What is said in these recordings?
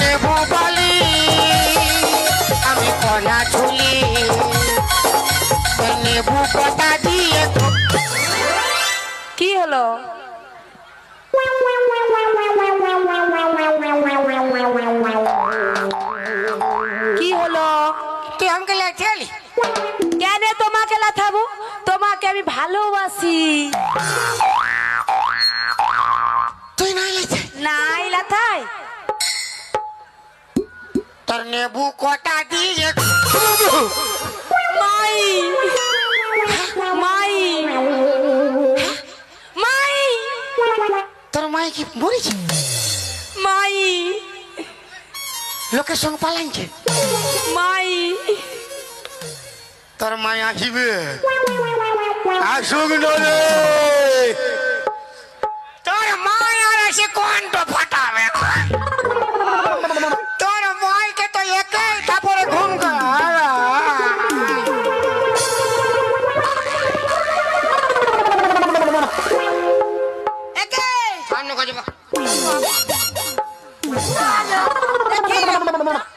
নেবু বলি আমি কলা ছুলি তোর নেবু কটা দিয়ে তো কি হলো? কি হলো? তুই আমাকে লেখালি কেন তোমাকে লাথাবো? তোমাকে আমি ভালোবাসি। তুই না লেখে নাই লাথাই? তোর নেবু কটা দিয়ে মাই। মাই। মাই। তোর মাই কি মরেছে? মাই। লোকের সঙ্গে পালাইছে? মাই। তোর মাই আসিবে। আসুক না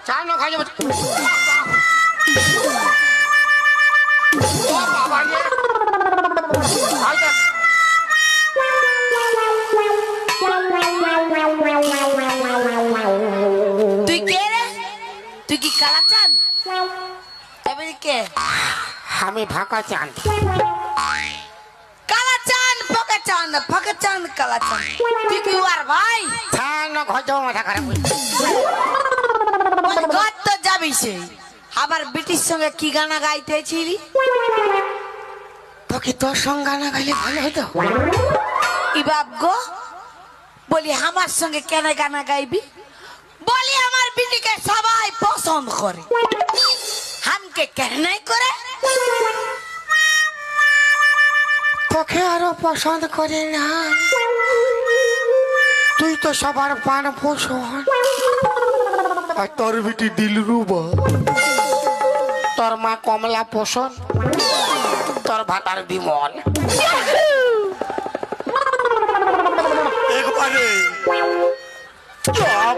সামনে খাই যাবে ও বাবা রে আইটা তুই কে রে? তুই কি কালাচান এবারে কে? আমি ফাঁকা চান কালাচান পকাচান পকাচান কালাচান তুই কি আর ভাই? খাই যাব মাথা খারাপ ঘর যাবি আবার ব্রিটিশ সঙ্গে কি গানা গাইতেছিলি তোকে তোর সঙ্গে না গাইলে ভালো হতো। বাপ গো বলি আমার সঙ্গে কেন গানা গাইবি? বলি আমার বিটিকে সবাই পছন্দ করে। হামকে কেন নাই করে? তোকে আরও পছন্দ করে না। তুই তো সবার পান পোষণ। আর তোর বিটি দিল রুবা তোর মা কমলা পোষণ তোর ভাতার বিমল। একবারে।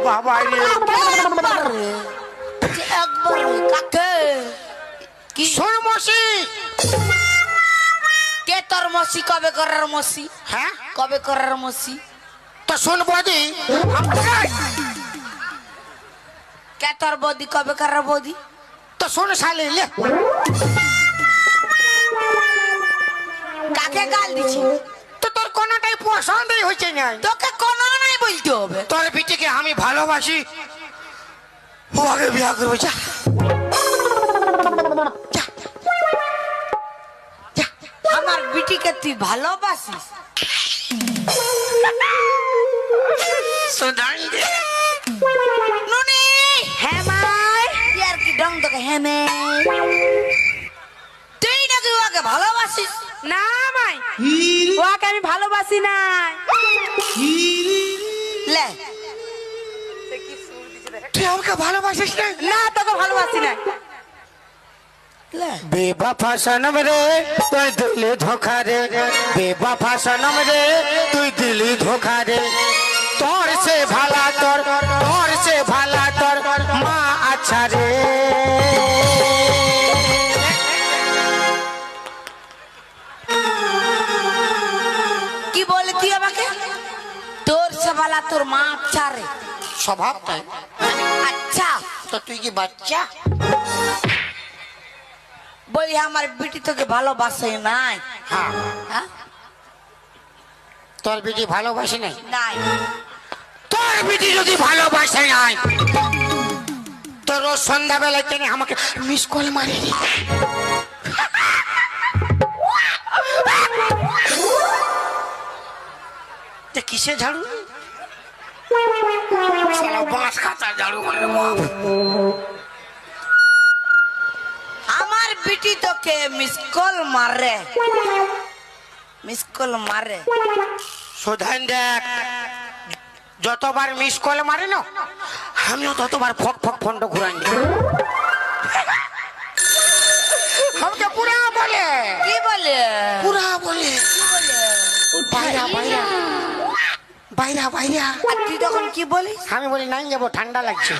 বাবা রে। একবার কাকে? কি? শোন মসি। কে তোর মসি? কবে করার মসি? হ্যাঁ? কবে করার মসি? তো শোন বদি। কে তোর বদি? কবে কার বদি? তো শোন শালি লে। কাকে গাল দিছি তো তোর কোনটাই পছন্দই হচ্ছে না তোকে কোনো নাই বলতে হবে। তোর বিটিকে আমি ভালোবাসি। ও আগে বিয়া করব যা। আমার বিটিকে তুই ভালোবাসিস? তোকে হ্যাঁ তুই নাকি ওকে ভালোবাসিস? না মাই। ওকে আমি ভালোবাসি না লে। তুই আমাকে ভালোবাসিস না? না তোকে ভালোবাসি না বেবাফা সনম রে তুই দিলি ধোখা রে বেবাফা সনম রে তুই দিলি ধোখা রে তোর সে ভালা তোর তোর সে ভালা তোর মা আচ্ছা রে। আমাকে? তোর সবালা তোর মা আচ্ছা রে। স্বভাব তাই আচ্ছা। তো তুই কি বাচ্চা? বলি আমার বিটি তোকে ভালোবাসে নাই। হ্যাঁ। হ্যাঁ? তোর বিটি ভালোবাসি নাই? নাই। তোর বিটি যদি ভালোবাসে নাই তোর রোজ সন্ধ্যাবেলায় তিনি আমাকে মিস কল মারি কিসে ঝাড়ু? বাঁশ খাতা ঝাড়ু। আমার বিটি তোকে মিস কল মারে। মিস কল মারে। সুধান দেখ যতবার মিস কল মারে না আমিও ততবার ফক ফক ফন্ড ঘুরাই। আমাকে পুরা বলে। কি বলে? পুরা বলে। কি বলে? বাইরা বাইরা বাইরা বাইরা। তুই তখন কি বলিস? আমি বলি নাই যাব ঠান্ডা লাগছে।